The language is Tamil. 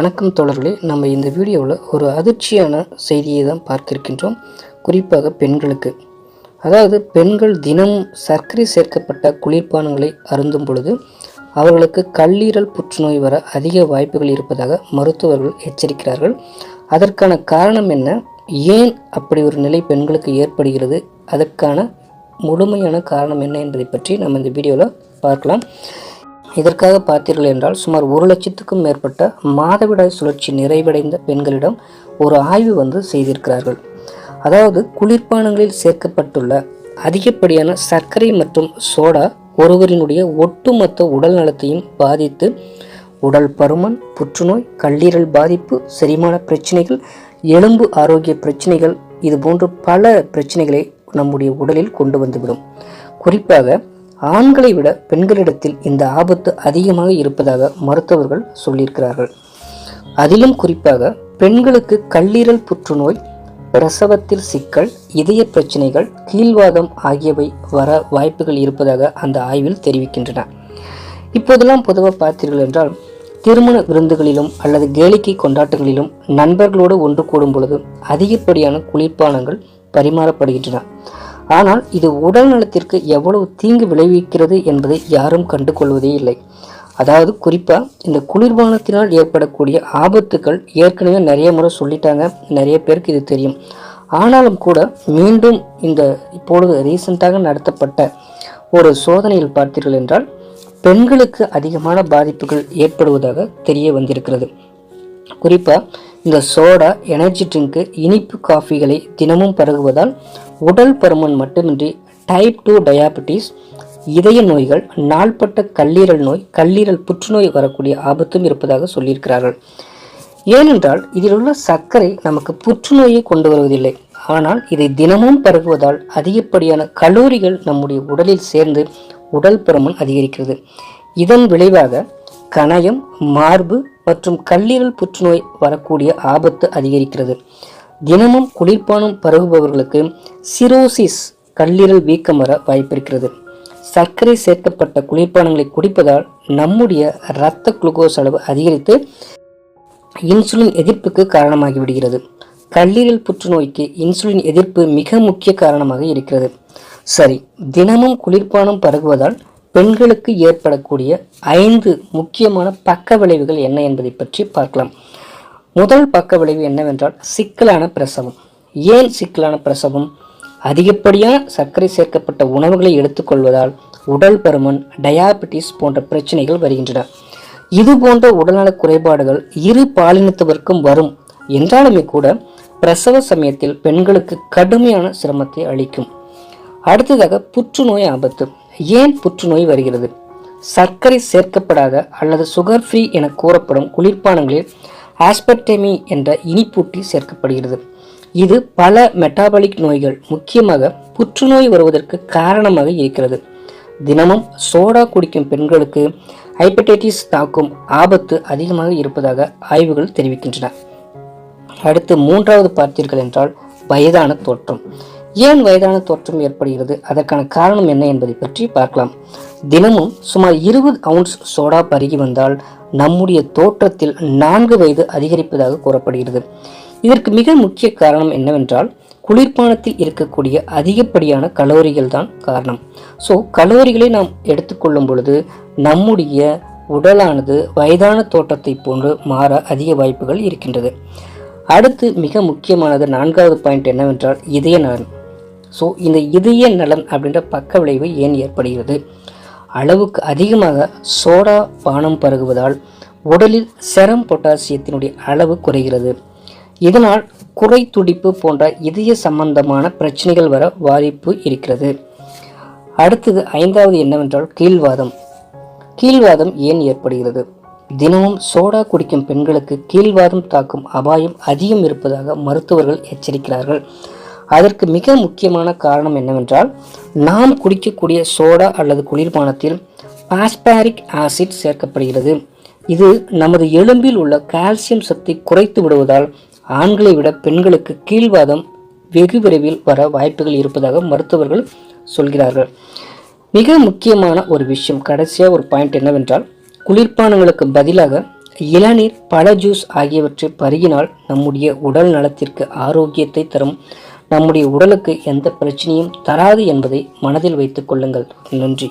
வணக்கம் தொடர்களே நம்ம இந்த வீடியோவில் ஒரு அதிர்ச்சியான செய்தியை தான் பார்க்க இருக்கின்றோம் குறிப்பாக பெண்களுக்கு. அதாவது பெண்கள் தினம் சர்க்கரை சேர்க்கப்பட்ட குளிர்பானங்களை அருந்தும் பொழுது அவர்களுக்கு கல்லீரல் புற்றுநோய் வர அதிக வாய்ப்புகள் இருப்பதாக மருத்துவர்கள் எச்சரிக்கிறார்கள். அதற்கான காரணம் என்ன? ஏன் அப்படி ஒரு நிலை பெண்களுக்கு ஏற்படுகிறது? அதற்கான முழுமையான காரணம் என்ன என்பதை பற்றி நம்ம இந்த வீடியோவில் பார்க்கலாம். இதற்காக பார்த்தீர்கள் என்றால் சுமார் ஒரு லட்சத்துக்கும் மேற்பட்ட மாதவிடாய் சுழற்சி நிறைவடைந்த பெண்களிடம் ஒரு ஆய்வு வந்து செய்திருக்கிறார்கள். அதாவது குளிர்பானங்களில் சேர்க்கப்பட்டுள்ள அதிகப்படியான சர்க்கரை மற்றும் சோடா ஒருவரினுடைய ஒட்டுமொத்த உடல் நலத்தையும் பாதித்து உடல் பருமன் புற்றுநோய் கல்லீரல் பாதிப்பு செரிமான பிரச்சனைகள் எலும்பு ஆரோக்கிய பிரச்சனைகள் இது போன்று பல பிரச்சனைகளை நம்முடைய உடலில் கொண்டு வந்துவிடும். குறிப்பாக ஆண்களை விட பெண்களிடத்தில் இந்த ஆபத்து அதிகமாக இருப்பதாக மருத்துவர்கள் சொல்லியிருக்கிறார்கள். அதிலும் குறிப்பாக பெண்களுக்கு கல்லீரல் புற்றுநோய் பிரசவத்தில் சிக்கல் இதய பிரச்சனைகள் கீழ்வாதம் ஆகியவை வர வாய்ப்புகள் இருப்பதாக அந்த ஆய்வில் தெரிவிக்கின்றன. இப்போதெல்லாம் பொதுவாக பார்த்தீர்கள் என்றால் திருமண விருந்துகளிலும் அல்லது கேளிக்கை கொண்டாட்டங்களிலும் நண்பர்களோடு ஒன்று கூடும் பொழுது அதிகப்படியான குளிர்பானங்கள் பரிமாறப்படுகின்றன. ஆனால் இது உடல் நலத்திற்கு எவ்வளவு தீங்கு விளைவிக்கிறது என்பதை யாரும் கண்டு கொள்வதே இல்லை. அதாவது குறிப்பாக இந்த குளிர்பானத்தினால் ஏற்படக்கூடிய ஆபத்துக்கள் ஏற்கனவே நிறைய முறை சொல்லிட்டாங்க. நிறைய பேருக்கு இது தெரியும். ஆனாலும் கூட மீண்டும் இந்த இப்பொழுது ரீசெண்டாக நடத்தப்பட்ட ஒரு சோதனையில் பார்த்தீர்கள் என்றால் பெண்களுக்கு அதிகமான பாதிப்புகள் ஏற்படுவதாக தெரிய வந்திருக்கிறது. குறிப்பாக இந்த சோடா எனர்ஜி ட்ரிங்க்கு இனிப்பு காஃபிகளை தினமும் பருகுவதால் உடல் பருமன் மட்டுமின்றி டைப் டூ டயாபெட்டிஸ் இதய நோய்கள் நாள்பட்ட கல்லீரல் நோய் கல்லீரல் புற்றுநோய் வரக்கூடிய ஆபத்தும் இருப்பதாக சொல்லியிருக்கிறார்கள். ஏனென்றால் இதில் உள்ள சர்க்கரை நமக்கு புற்றுநோயை கொண்டு வருவதில்லை. ஆனால் இதை தினமும் பருகுவதால் அதிகப்படியான கலோரிகள் நம்முடைய உடலில் சேர்ந்து உடல் பருமன் அதிகரிக்கிறது. இதன் விளைவாக கணையம் மார்பு மற்றும் கல்லீரல் புற்றுநோய் வரக்கூடிய ஆபத்து அதிகரிக்கிறது. தினமும் குளிர்பானம் பருகுபவர்களுக்கு சிரோசிஸ் கல்லீரல் வீக்கம் வர வாய்ப்பிருக்கிறது. சர்க்கரை சேர்க்கப்பட்ட குளிர்பானங்களை குடிப்பதால் நம்முடைய இரத்த குளுக்கோஸ் அளவு அதிகரித்து இன்சுலின் எதிர்ப்புக்கு காரணமாகிவிடுகிறது. கல்லீரல் புற்றுநோய்க்கு இன்சுலின் எதிர்ப்பு மிக முக்கிய காரணமாக இருக்கிறது. சரி தினமும் குளிர்பானம் பருகுவதால் பெண்களுக்கு ஏற்படக்கூடிய ஐந்து முக்கியமான பக்க விளைவுகள் என்ன என்பதை பற்றி பார்க்கலாம். முதல் பக்க விளைவு என்னவென்றால் சிக்கலான பிரசவம். ஏன் சிக்கலான பிரசவம்? அதிகப்படியான சர்க்கரை சேர்க்கப்பட்ட உணவுகளை எடுத்துக்கொள்வதால் உடல் பருமன் டயாபெட்டிஸ் போன்ற பிரச்சனைகள் வருகின்றன. இது போன்ற உடல்நலக் குறைபாடுகள் இரு பாலினத்தவருக்கும் வரும். என்றாலுமே கூட பிரசவ சமயத்தில் பெண்களுக்கு கடுமையான சிரமத்தை அளிக்கும். அடுத்ததாக புற்றுநோய் ஆபத்து. ஏன் புற்றுநோய் வருகிறது? சர்க்கரை சேர்க்கப்படாத அல்லது சுகர் ஃப்ரீ என கூறப்படும் குளிர்பானங்களில் ஆஸ்பர்டெமி என்ற இனிப்பூட்டி சேர்க்கப்படுகிறது. இது பல மெட்டாபாலிக் நோய்கள் முக்கியமாக புற்றுநோய் வருவதற்கு காரணமாக இருக்கிறது. தினமும் சோடா குடிக்கும் பெண்களுக்கு ஹைப்படைட்டிஸ் தாக்கும் ஆபத்து அதிகமாக இருப்பதாக ஆய்வுகள் தெரிவிக்கின்றன. அடுத்து மூன்றாவது பார்த்தீர்கள் என்றால் வயதான தோற்றம். ஏன் வயதான தோற்றம் ஏற்படுகிறது? அதற்கான காரணம் என்ன என்பதை பற்றி பார்க்கலாம். தினமும் சுமார் இருபது அவுன்ஸ் சோடா பருகி வந்தால் நம்முடைய தோற்றத்தில் நான்கு வயது அதிகரிப்பதாக கூறப்படுகிறது. இதற்கு மிக முக்கிய காரணம் என்னவென்றால் குளிர்பானத்தில் இருக்கக்கூடிய அதிகப்படியான கலோரிகள் தான் காரணம். ஸோ கலோரிகளை நாம் எடுத்துக்கொள்ளும் பொழுது நம்முடைய உடலானது வயதான தோற்றத்தை போன்று மாற அதிக வாய்ப்புகள் இருக்கின்றது. அடுத்து மிக முக்கியமானது நான்காவது பாயிண்ட் என்னவென்றால் இதய நலன் ஸோ இந்த இதய நலன் அப்படின்ற பக்க விளைவு ஏன் ஏற்படுகிறது? அளவுக்கு அதிகமாக சோடா பானம் பருகுவதால் உடலில் செரம் பொட்டாசியத்தினுடைய அளவு குறைகிறது. இதனால் குறை துடிப்பு போன்ற இதய சம்பந்தமான பிரச்சனைகள் வர வாய்ப்பு இருக்கிறது. அடுத்தது ஐந்தாவது என்னவென்றால் கீழ்வாதம். கீழ்வாதம் ஏன் ஏற்படுகிறது? தினமும் சோடா குடிக்கும் பெண்களுக்கு கீழ்வாதம் தாக்கும் அபாயம் அதிகம் இருப்பதாக மருத்துவர்கள் எச்சரிக்கிறார்கள். அதற்கு மிக முக்கியமான காரணம் என்னவென்றால் நாம் குடிக்கக்கூடிய சோடா அல்லது குளிர்பானத்தில் பாஸ்பாரிக் ஆசிட் சேர்க்கப்படுகிறது. இது நமது எலும்பில் உள்ள கால்சியம் சக்தி குறைத்து விடுவதால் ஆண்களை விட பெண்களுக்கு கீழ்வாதம் வெகு விரைவில் வர வாய்ப்புகள் இருப்பதாக மருத்துவர்கள் சொல்கிறார்கள். மிக முக்கியமான ஒரு விஷயம் கடைசியாக ஒரு பாயிண்ட் என்னவென்றால் குளிர்பானங்களுக்கு பதிலாக இளநீர் பழ ஜூஸ் ஆகியவற்றை பருகினால் நம்முடைய உடல் நலத்திற்கு ஆரோக்கியத்தை தரும் நம்முடைய உடலுக்கு எந்த பிரச்சனையும் தராது என்பதை மனதில் வைத்துக் கொள்ளுங்கள். நன்றி.